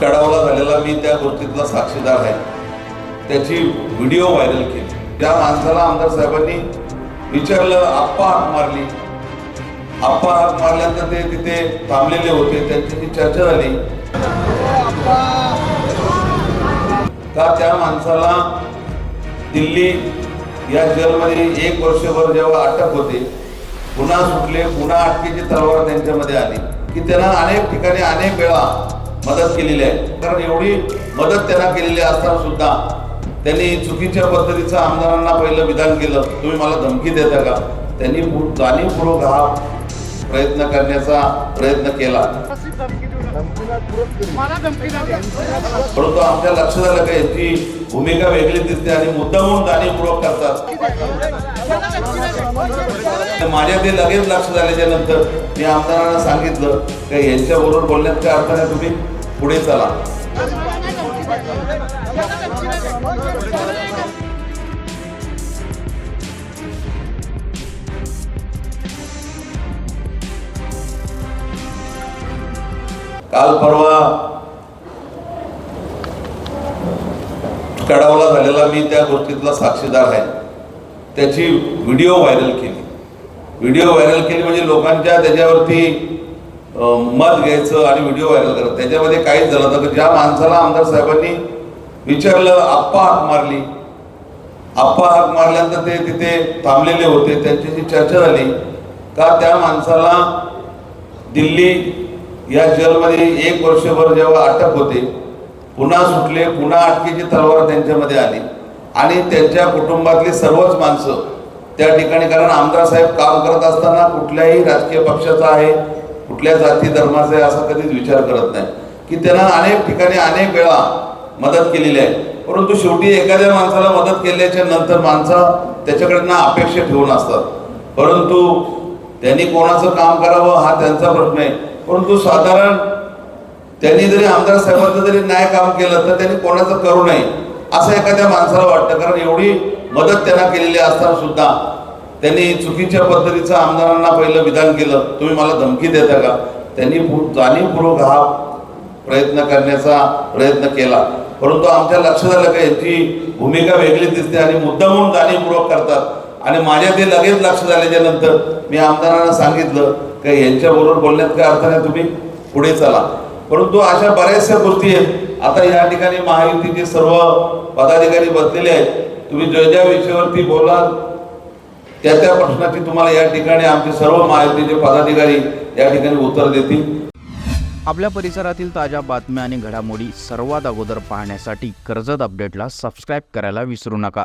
कडावला झालेला मी त्या गोष्टीतला साक्षीदार आहे. त्याची व्हिडिओ व्हायरल केली. त्या माणसाला आमदार साहेबांनी विचारलं आप्पा हाक मारली. आप्पा हाक मारल्यानंतर ते तिथे थांबलेले होते. त्यांच्याशी चर्चा झाली. का त्या माणसाला दिल्ली या जेलमध्ये एक वर्षभर जेव्हा अटक होते पुन्हा सुटले पुन्हा अटकेची तलवार त्यांच्यामध्ये आली. की त्यांना अनेक ठिकाणी अनेक वेळा मदत केलेली आहे. कारण एवढी मदत त्यांना केलेली असताना सुद्धा त्यांनी चुकीच्या पद्धतीचं आमदारांना पहिलं विधान केलं. तुम्ही मला धमकी देता का? त्यांनी जाणीवपूर्वक हा प्रयत्न करण्याचा प्रयत्न केला. मला धमकी द्या. परंतु आमच्या लक्षात आलं का याची भूमिका वेगळी दिसते आणि मुद्दामून जाणीवपूर्वक करतात. माझ्या ते लगेच लक्ष झाल्याच्यानंतर मी आमदारांना सांगितलं की यांच्याबरोबर बोलण्यात काय अर्थ नाही तुम्ही? पुढे चला. काल परवा कडावला झालेला मी त्या गोष्टीतला साक्षीदार आहे. त्याची व्हिडिओ व्हायरल केली. व्हिडिओ व्हायरल केली म्हणजे लोकांच्या त्याच्यावरती मत घ्यायचं आणि व्हिडिओ व्हायरल करत. त्याच्यामध्ये काहीच झालं तर ज्या माणसाला आमदार साहेबांनी विचारलं आप्पा हाक मारली. आप्पा हाक मारल्यानंतर ते तिथे थांबलेले होते. त्यांच्याशी चर्चा झाली. का त्या माणसाला दिल्ली या जेलमध्ये एक वर्षभर जेव्हा अटक होते पुन्हा सुटले पुन्हा अटकेची तलवार त्यांच्यामध्ये आली. आणि त्यांच्या कुटुंबातली सर्वच माणसं त्या ठिकाणी कारण आमदार साहेब काम करत असताना कुठल्याही राजकीय पक्षाचा आहे कुठल्या जाती धर्माचा आहे असा कधीच विचार करत नाही. की त्यांना अनेक ठिकाणी अनेक वेळा मदत केलेली आहे. परंतु शेवटी एखाद्या माणसाला मदत केल्याच्यानंतर माणसं त्याच्याकडनं अपेक्षा ठेवून असतात. परंतु त्यांनी कोणाचं काम करावं हा त्यांचा प्रश्न आहे. परंतु साधारण त्यांनी जरी आमदार साहेबांचं जरी न्याय काम केलं तर त्यांनी कोणाचं करू नये असं एखाद्या माणसाला वाटतं. कारण एवढी मदत त्यांना केलेली असताना सुद्धा त्यांनी चुकीच्या पद्धतीचं आमदारांना पहिलं विधान केलं. तुम्ही मला धमकी देता का? त्यांनी जाणीवपूर्वक हा प्रयत्न करण्याचा प्रयत्न केला. परंतु आमच्या लक्षात आलं का याची भूमिका वेगळी दिसते आणि मुद्दामून जाणीवपूर्वक करतात. आणि माझ्या ते लगेच लक्ष झाल्याच्यानंतर मी आमदारांना सांगितलं की यांच्याबरोबर बोलण्यात काय अर्थ नाही तुम्ही पुढे चला. परंतु अशा बऱ्याचशा गोष्टी आहेत. आता या ठिकाणी महायुतीचे सर्व पदाधिकारी बसलेले आहेत. तुम्ही ज्या ज्या विषयावरती बोलाल त्या त्या प्रश्नाची तुम्हाला या ठिकाणी आमचे सर्व महायुतीचे पदाधिकारी या ठिकाणी उत्तर देतील. आपल्या परिसरातील ताज्या बातम्या आणि घडामोडी सर्वात अगोदर पाहण्यासाठी कर्जत अपडेटला सबस्क्राईब करायला विसरू नका.